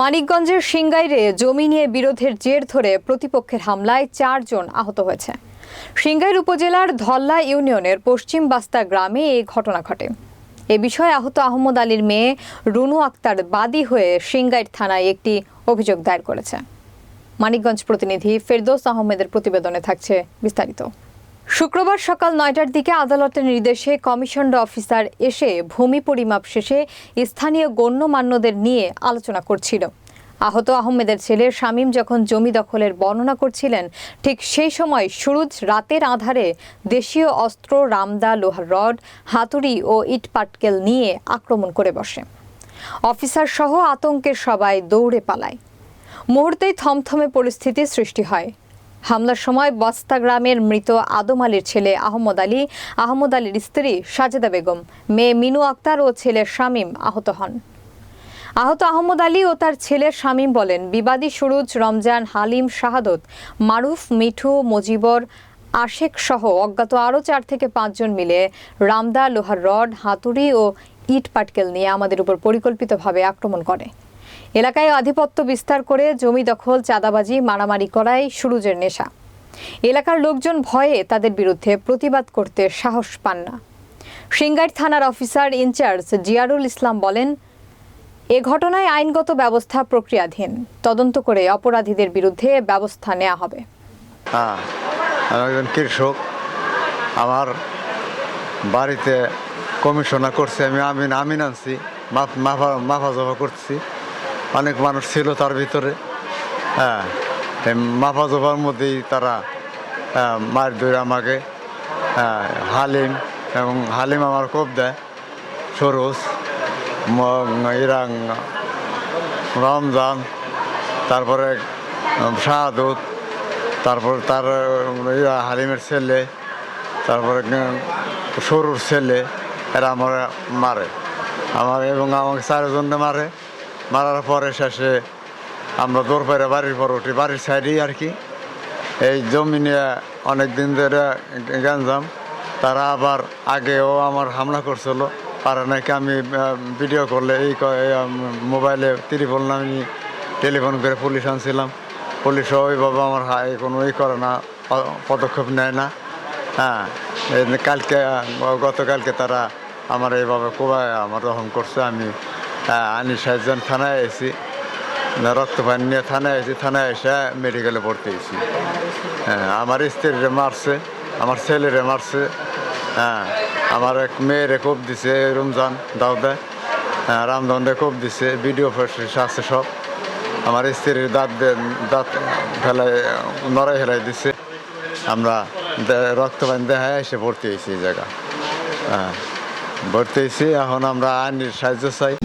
মানিকগঞ্জের সিংগাইরে জমি নিয়ে বিরোধের জের ধরে প্রতিপক্ষের হামলায় চারজন আহত হয়েছে। সিংগাইর উপজেলার ধল্লা ইউনিয়নের পশ্চিম বাস্তা গ্রামে এই ঘটনা ঘটে। এ বিষয়ে আহত আহমদ আলীর মেয়ে রুনু আক্তার বাদী হয়ে সিংগাইর থানায় একটি অভিযোগ দায়ের করেছে। মানিকগঞ্জ প্রতিনিধি ফেরদৌস আহমেদের প্রতিবেদনে থাকছে বিস্তারিত। শুক্রবার সকাল নয়টার দিকে আদালতের নির্দেশে কমিশনড অফিসার এসে ভূমি পরিমাপ শেষে স্থানীয় গণ্যমান্যদের নিয়ে আলোচনা করছিল। আহত আহমেদের ছেলে শামীম যখন জমি দখলের বর্ণনা করছিলেন, ঠিক সেই সময় সুরুজ রাতের আধারে দেশীয় অস্ত্র, রামদা, লোহার রড, হাতুড়ি ও ইট পাটকেল নিয়ে আক্রমণ করে বসে। অফিসার সহ আতঙ্কের সবাই দৌড়ে পালায়। মুহূর্তেই থমথমে পরিস্থিতি সৃষ্টি হয়। হামলার সময় বস্তা গ্রামের মৃত আদম আলীর ছেলে আহমদ আলী, আহমদ আলীর স্ত্রী সাজেদা বেগম, মেয়ে মিনু আক্তার ও ছেলে শামীম আহত হন। আহত আহমদ আলী ও তার ছেলে শামীম বলেন, বিবাদী সুরুজ, রমজান, হালিম, শাহাদত, মারুফ, মিঠু, মজিবর, আশেক সহ অজ্ঞাত আরও চার থেকে পাঁচজন মিলে রামদা, লোহার রড, হাতুড়ি ও ইট পাটকেল নিয়ে আমাদের উপর পরিকল্পিতভাবে আক্রমণ করে। এলাকায় আধিপত্য বিস্তার করে জমি দখল, চাঁদাবাজি, মারামারি করাই সুরুজের নেশা। এলাকার লোকজন ভয়ে তাদের বিরুদ্ধে প্রতিবাদ করতে সাহস পান না। সিঙ্গাইর থানার অফিসার ইনচার্জ জিয়ারুল ইসলাম বলেন, এ ঘটনায় আইনগত ব্যবস্থা প্রক্রিয়াধীন। তদন্ত করে অপরাধীদের বিরুদ্ধে ব্যবস্থা নেওয়া হবে। হ্যাঁ কৃষক আমার বাড়িতে কমিশনা করছে, আমি আমিন আমিন আনছি, মাফা মাফা জফা করছি। অনেক মানুষ ছিল তার ভিতরে। হ্যাঁ মাফা জফার মধ্যেই তারা মার ধরে আমাকে হালিম এবং হালিম আমার কোপ দেয়, সরোজ ইরাং, রমজান, তারপরে শাহাদত, তারপর তার ইয়া, হালিমের ছেলে, তারপরে সরুর ছেলে, এরা আমার মারে। আমার এবং আমাকে চারজনে মারে। মারার পরে শেষে আমরা দৌড় পাইরে বাড়ির পর উঠি। বাড়ির সাইডেই আর কি। এই জমি নিয়ে অনেক দিন ধরে গেঞ্জাম তারা আবার আগেও আমার হামলা করছিল। পারে নাকি আমি ভিডিও করলে এই আম, মোবাইলে ত্রিপল নামি টেলিফোন করে পুলিশ আনছিলাম। পুলিশও ওইভাবে আমার কোনো ই করে না পদক্ষেপ নেয় না। হ্যাঁ কালকে গতকালকে তারা আমার এইভাবে কোবায় আমার রহম করছে আমি আনি সাহেবজান থানায় এসেছি রক্ত পানি নিয়ে থানায় এসেছি থানায় এসে মেডিকেলে ভর্তি হয়েছি। হ্যাঁ আমার স্ত্রীরে মারছে, আমার ছেলেরে মারছে। হ্যাঁ আমার এক মেয়েরে কোপ দিছে, রমজান দাউদে হ্যাঁ রামদণ্ডে কোপ দিছে ভিডিও ফেসিস আছে সব। আমার স্ত্রীর দাঁত দাঁত ফেলাই, নড়াই হেলাই দিছে। আমরা দে- রক্ত দেখায় এসে ভর্তি হয়েছি এই জায়গা হ্যাঁ ভর্তি হয়েছি, এখন আমরা আইনের সাহায্য চাই।